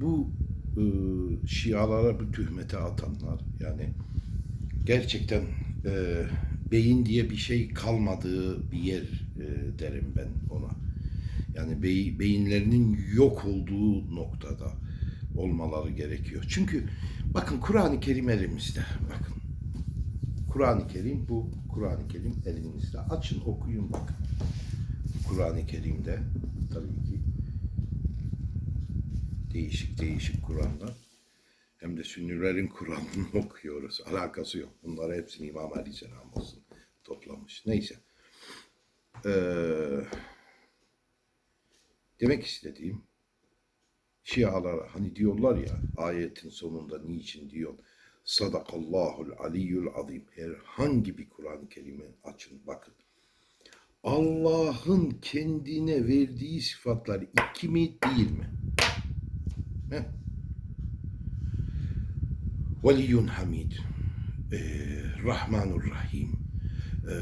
bu e, Şialara bu töhmete atanlar yani gerçekten e, beyin diye bir şey kalmadığı bir yer e, derim ben ona. Yani bey, beyinlerinin yok olduğu noktada olmaları gerekiyor. Çünkü bakın Kur'an-ı Kerim elimizde. Bakın. Kur'an-ı Kerim bu. Kur'an-ı Kerim elinizde. Açın okuyun bakın. Kur'an-ı Kerim'de tabii ki değişik değişik Kur'anlar hem de Sünnilerin Kur'an'ını okuyoruz. Alakası yok. Bunları hepsini İmam Aleyhisselam olsun toplamış. Neyse. Ee, demek istediğim Şialar hani diyorlar ya ayetin sonunda niçin diyor Sadakallahul aliyyul azim. Herhangi bir Kur'an-ı açın bakın. Allah'ın kendine verdiği sıfatlar iki mi değil mi? Veliyyun hamid. Ee, Rahmanur Rahim. Ee,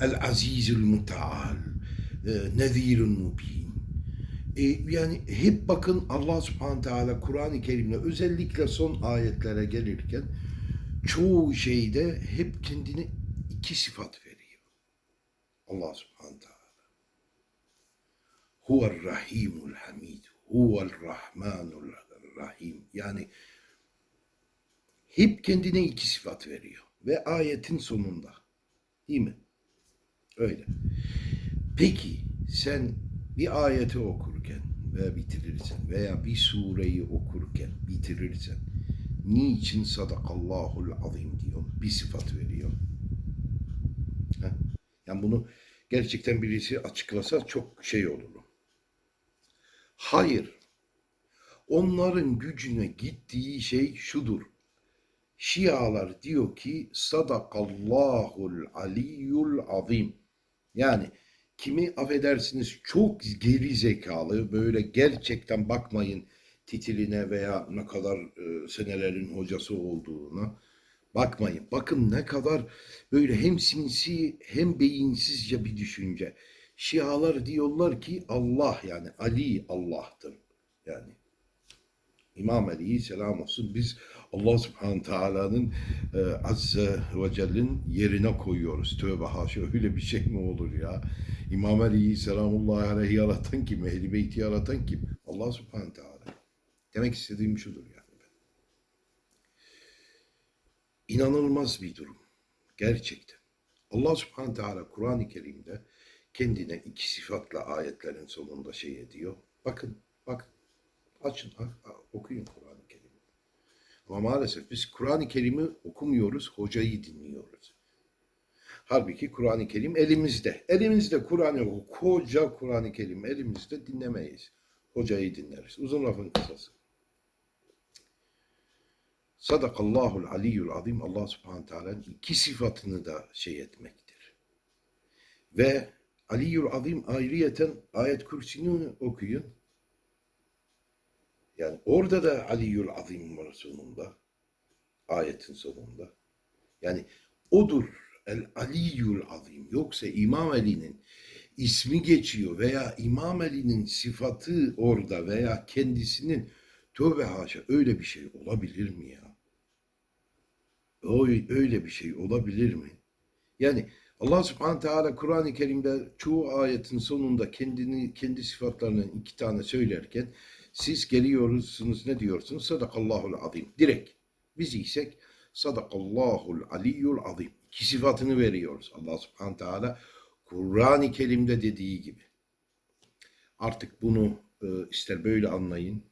El Azizül Mutaal. Ee, Mubin. Ee, yani hep bakın Allah Subhanahu Teala Kur'an-ı Kerim'le özellikle son ayetlere gelirken çoğu şeyde hep kendine iki sıfat veriyor. Allah Subhanahu Teala. Huvel Rahimul Hamid. Huvel Rahmanul Rahim. Yani hep kendine iki sıfat veriyor. Ve ayetin sonunda. Değil mi? Öyle. Peki sen bir ayeti okurken veya bitirirsen veya bir sureyi okurken bitirirsen niçin sadakallahul azim diyor? Bir sıfat veriyor. Ha? Yani bunu gerçekten birisi açıklasa çok şey olur. Hayır. Onların gücüne gittiği şey şudur. Şialar diyor ki sadakallahul aliyyul azim. Yani kimi affedersiniz çok geri zekalı böyle gerçekten bakmayın titiline veya ne kadar e, senelerin hocası olduğuna bakmayın. Bakın ne kadar böyle hem sinsi hem beyinsizce bir düşünce. Şialar diyorlar ki Allah yani Ali Allah'tır. Yani İmam Ali selam olsun biz Allah subhanahu teala'nın e, azze ve celle'nin yerine koyuyoruz. Tövbe haşa öyle bir şey mi olur ya? İmam Ali selamullahi aleyhi yaratan kim? Ehli beyti yaratan kim? Allah subhanahu teala. Demek istediğim şudur yani. Ben. İnanılmaz bir durum. Gerçekten. Allah subhanahu teala Kur'an-ı Kerim'de kendine iki sıfatla ayetlerin sonunda şey ediyor. Bakın, bakın. Açın, okuyun Kur'an-ı Kerim'i. Ama maalesef biz Kur'an-ı Kerim'i okumuyoruz, hocayı dinliyoruz. Halbuki Kur'an-ı Kerim elimizde. Elimizde Kur'an-ı koca Kur'an-ı Kerim elimizde dinlemeyiz. Hocayı dinleriz. Uzun lafın kısası. Sadakallahul aliyyul azim Allah subhanahu teala'nın iki sıfatını da şey etmektir. Ve aliyyul azim ayrıyeten ayet kürsünü okuyun. Yani orada da aliyyul azim var sonunda. Ayetin sonunda. Yani odur el aliyyul azim. Yoksa İmam Ali'nin ismi geçiyor veya İmam Ali'nin sıfatı orada veya kendisinin tövbe haşa öyle bir şey olabilir mi ya? Öyle bir şey olabilir mi? Yani Allah subhanahu teala Kur'an-ı Kerim'de çoğu ayetin sonunda kendini kendi sıfatlarının iki tane söylerken siz geliyorsunuz ne diyorsunuz? Sadakallahul azim. Direkt. Biz isek sadakallahul aliyyul azim. İki sıfatını veriyoruz. Allah subhanahu teala Kur'an-ı Kerim'de dediği gibi. Artık bunu e, ister böyle anlayın,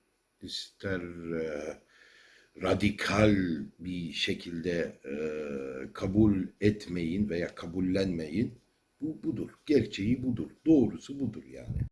ister e, radikal bir şekilde e, kabul etmeyin veya kabullenmeyin. Bu budur. Gerçeği budur. Doğrusu budur yani.